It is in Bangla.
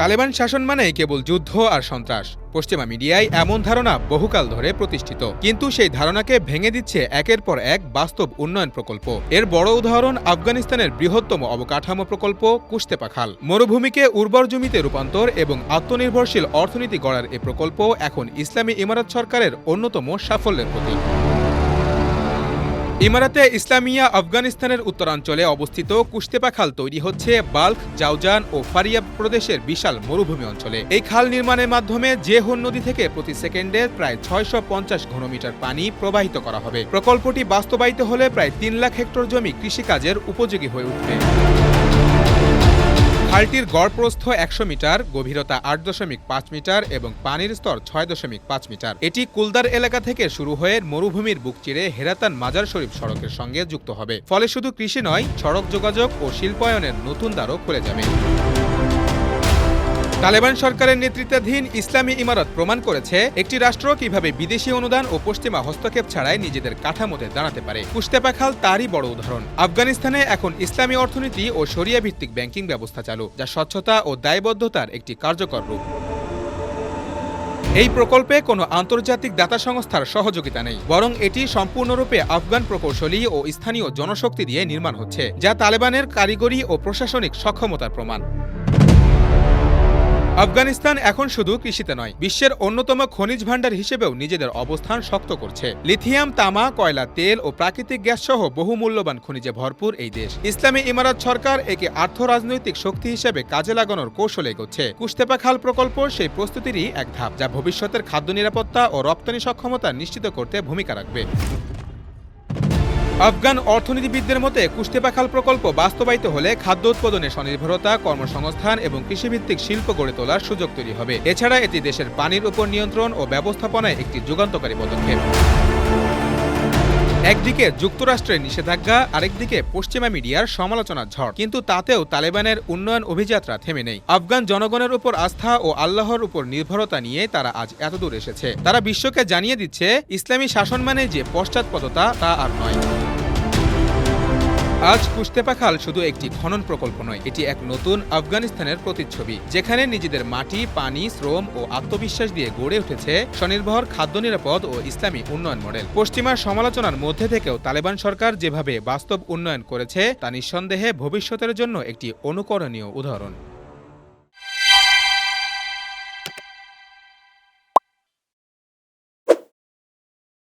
তালেবান শাসন মানে কেবল যুদ্ধ আর সন্ত্রাস। পশ্চিমা মিডিয়ায় এমন ধারণা বহুকাল ধরে প্রতিষ্ঠিত। কিন্তু সেই ধারণাকে ভেঙে দিচ্ছে একের পর এক বাস্তব উন্নয়ন প্রকল্প। এর বড় উদাহরণ আফগানিস্তানের বৃহত্তম অবকাঠামো প্রকল্প কুশতেপা খাল। মরুভূমিকে উর্বর জমিতে রূপান্তর এবং আত্মনির্ভরশীল অর্থনীতি গড়ার এ প্রকল্প এখন ইসলামী ইমারত সরকারের অন্যতম সাফল্যের প্রতীক। ইমারাতে ইসলামিয়া আফগানিস্তানের উত্তরাঞ্চলে অবস্থিত কুস্তেপা খাল তৈরি হচ্ছে বাল্ক জাউজান ও ফারিয়াব প্রদেশের বিশাল মরুভূমি অঞ্চলে। এই খাল নির্মাণের মাধ্যমে জেহন নদী থেকে প্রতি সেকেন্ডে প্রায় ছয়শো পঞ্চাশ ঘনমিটার পানি প্রবাহিত করা হবে। প্রকল্পটি বাস্তবায়িত হলে প্রায় তিন লাখ হেক্টর জমি কৃষিকাজের উপযোগী হয়ে উঠবে। খালটির গড়প্রস্থ একশো মিটার, গভীরতা আট দশমিক পাঁচ মিটার এবং পানির স্তর ছয় দশমিক পাঁচ মিটার। এটি কুলদার এলাকা থেকে শুরু হয়ে মরুভূমির বুক চিরে হেরাতান মাজার শরীফ সড়কের সঙ্গে যুক্ত হবে। ফলে শুধু কৃষি নয়, সড়ক যোগাযোগ ও শিল্পায়নের নতুন দ্বারও খুলে যাবে। তালেবান সরকারের নেতৃত্বাধীন ইসলামী ইমারত প্রমাণ করেছে, একটি রাষ্ট্র কীভাবে বিদেশি অনুদান ও পশ্চিমা হস্তক্ষেপ ছাড়াই নিজেদের কাঠামোতে দাঁড়াতে পারে। কুশতেপা খাল তারই বড় উদাহরণ। আফগানিস্তানে এখন ইসলামী অর্থনীতি ও শরিয়া ভিত্তিক ব্যাংকিং ব্যবস্থা চালু, যা স্বচ্ছতা ও দায়বদ্ধতার একটি কার্যকর রূপ। এই প্রকল্পে কোনো আন্তর্জাতিক দাতা সংস্থার সহযোগিতা নেই, বরং এটি সম্পূর্ণরূপে আফগান প্রকৌশলী ও স্থানীয় জনশক্তি দিয়ে নির্মাণ হচ্ছে, যা তালেবানের কারিগরি ও প্রশাসনিক সক্ষমতার প্রমাণ। আফগানিস্তান এখন শুধু কৃষিতে নয়, বিশ্বের অন্যতম খনিজ ভাণ্ডার হিসেবেও নিজেদের অবস্থান শক্ত করছে। লিথিয়াম, তামা, কয়লা, তেল ও প্রাকৃতিক গ্যাস সহ বহু মূল্যবান খনিজে ভরপুর এই দেশ। ইসলামী ইমারত সরকার একে আর্থ রাজনৈতিক শক্তি হিসেবে কাজে লাগানোর কৌশলে এগোচ্ছে। কুস্তেপা খাল প্রকল্প সেই প্রস্তুতিরই এক ধাপ, যা ভবিষ্যতের খাদ্য নিরাপত্তা ও রপ্তানি সক্ষমতা নিশ্চিত করতে ভূমিকা রাখবে। আফগান অর্থনীতিবিদদের মতে কুশতেপাখাল প্রকল্প বাস্তবায়িত হলে খাদ্য উৎপাদনে স্বনির্ভরতা, কর্মসংস্থান এবং কৃষিভিত্তিক শিল্প গড়ে তোলার সুযোগ তৈরি হবে। এছাড়া এটি দেশের পানির উপর নিয়ন্ত্রণ ও ব্যবস্থাপনায় একটি যুগান্তকারী পদক্ষেপ। একদিকে যুক্তরাষ্ট্রের নিষেধাজ্ঞা, আরেকদিকে পশ্চিমা মিডিয়ার সমালোচনার ঝড়। কিন্তু তাতেও তালেবানের উন্নয়ন অভিযাত্রা থেমে নেই। আফগান জনগণের উপর আস্থা ও আল্লাহর উপর নির্ভরতা নিয়ে তারা আজ এতদূর এসেছে। তারা বিশ্বকে জানিয়ে দিচ্ছে, ইসলামী শাসন মানে যে পশ্চাৎপদতা, তা আর নয়। আজ কুস্তেপাখাল শুধু একটি খনন প্রকল্প নয়, এটি এক নতুন আফগানিস্তানের প্রতিচ্ছবি, যেখানে নিজেদের মাটি, পানি, শ্রম ও আত্মবিশ্বাস দিয়ে গড়ে উঠেছে স্বনির্ভর খাদ্য নিরাপদ ও ইসলামী উন্নয়ন মডেল। পশ্চিমা সমালোচনার মধ্যে থেকেও তালেবান সরকার যেভাবে বাস্তব উন্নয়ন করেছে, তা নিঃসন্দেহে ভবিষ্যতের জন্য একটি অনুকরণীয় উদাহরণ।